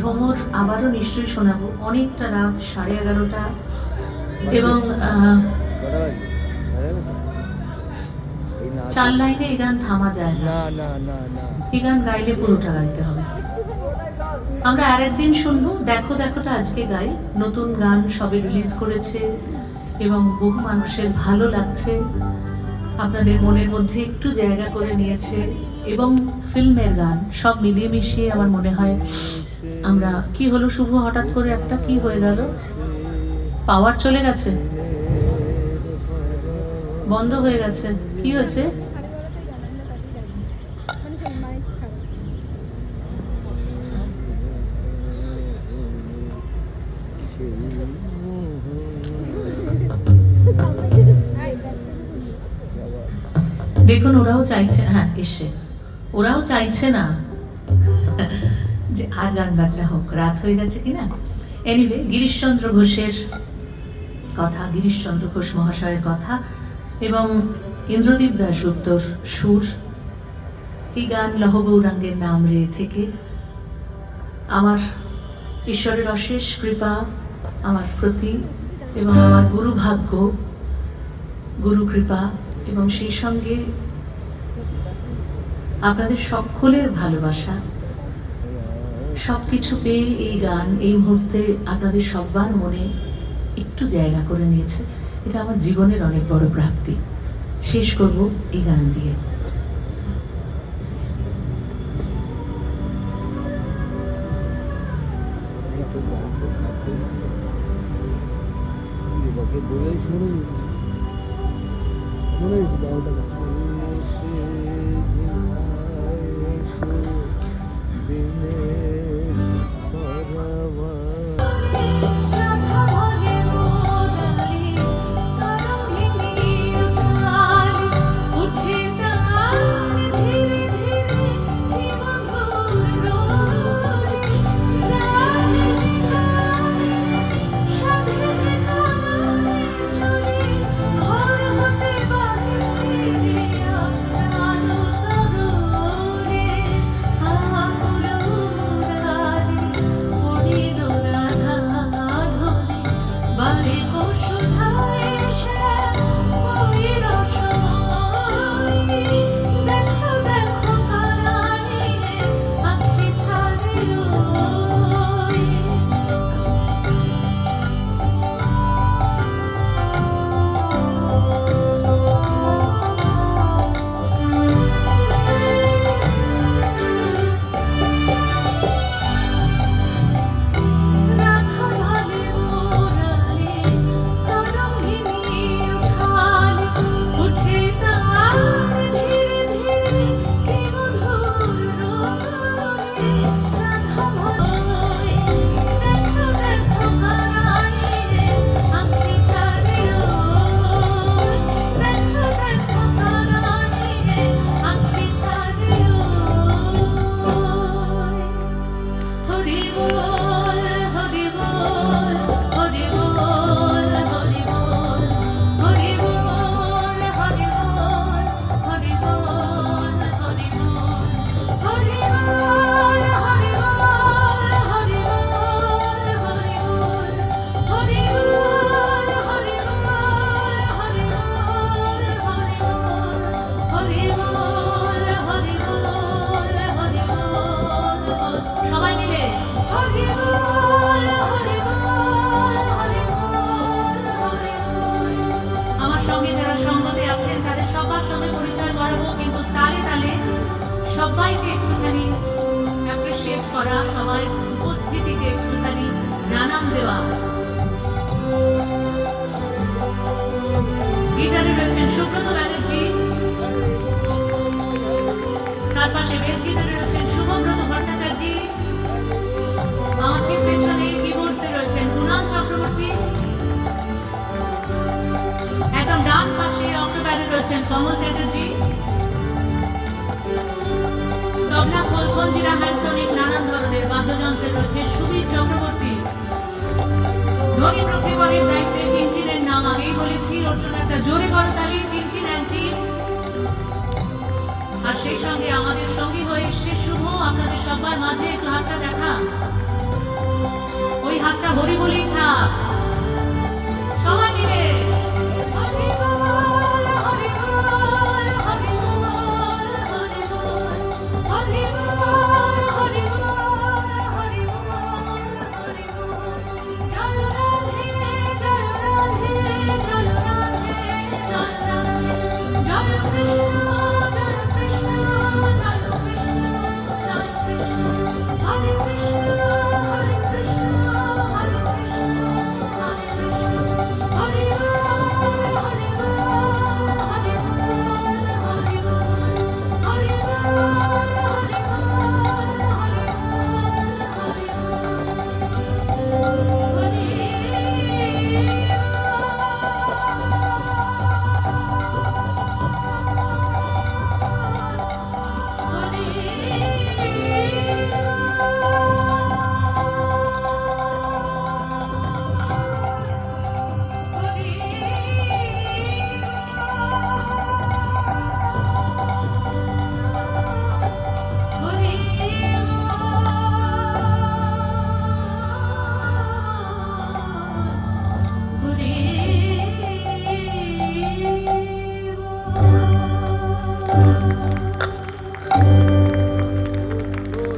ভ্রমর আবারও নিশ্চয়ই শোনাবো। অনেকটা রাত সাড়ে এগারোটা। এবং চার লাইনে এই গান থামা যায় না। এই গান গাইলে পুরোটা গাইতে হবে। আমরা আর একদিন শুনব। দেখো দেখোটা আজকে গাই। নতুন গান সবে রিলিজ করেছে এবং বহু মানুষের ভালো লাগছে। আপনাদের মনের মধ্যে একটু জায়গা করে নিয়েছে এবং ফিল্মের গান সব মিলিয়ে মিশিয়ে আমার মনে হয় আমরা কি হলো শুভ? হঠাৎ করে একটা কি হয়ে গেল? পাওয়ার চলে গেছে? বন্ধ হয়ে গেছে? কি হয়েছে? দেখুন, ওরাও চাইছে হ্যাঁ এসে। ওরাও চাইছে না যে আর গান বাজনা হোক, রাত হয়ে গেছে কিনা? এনিওয়ে গিরিশচন্দ্র ঘোষের কথা, গিরিশচন্দ্র ঘোষ মহাশয়ের কথা, এবং ইন্দ্রদীপ দাশগুপ্তর সুর, এই গান লহ গৌরাঙ্গের নাম রে থেকে। আমার ঈশ্বরের অশেষ কৃপা, আমার প্রতি, এবং আমার গুরু ভাগ্য গুরু কৃপা এবং সেই সঙ্গে আপনাদের সকলের ভালোবাসা। সব কিছু পেয়ে এই গান, এই মুহূর্তে আপনাদের সবার মনে একটু জায়গা করে নিয়েছে। এটা আমার জীবনের অনেক বড় প্রাপ্তি। শেষ করব এই গান দিয়ে। この駅で会えたかっ。সবাইকে একটুখানি অ্যাপ্রিসিয়েট করা, সবার উপস্থিতিকে একটুখানি জানান দেওয়া। গিটারে রয়েছেন সুব্রত ব্যানার্জি। তার পাশে বেস গিটারে রয়েছেন শুভব্রত ভট্টাচার্য। আমার ঠিক পেছনে কিবোর্ডসে রয়েছেন কুণাল চক্রবর্তী। একদম ডান পাশে অক্টোপ্যাডে রয়েছেন কমল চ্যাটার্জি। মঞ্জিরা হাইসনিক নানান ধরনের বাদ্যযন্ত্রে রয়েছে সুবীর চক্রবর্তী। রবীন্দ্র খেবরের দায়িত্বে চিনচিনের নাম আগেই বলেছি ওর জন্য একটা জোরে করতালি চিনচিন আর সেই সঙ্গে আমাদের সঙ্গী হয়ে সে শুভ, আপনাদের সবার মাঝে একটু হাতটা দেখা। ওই হাতটা হরি বলেই থাক।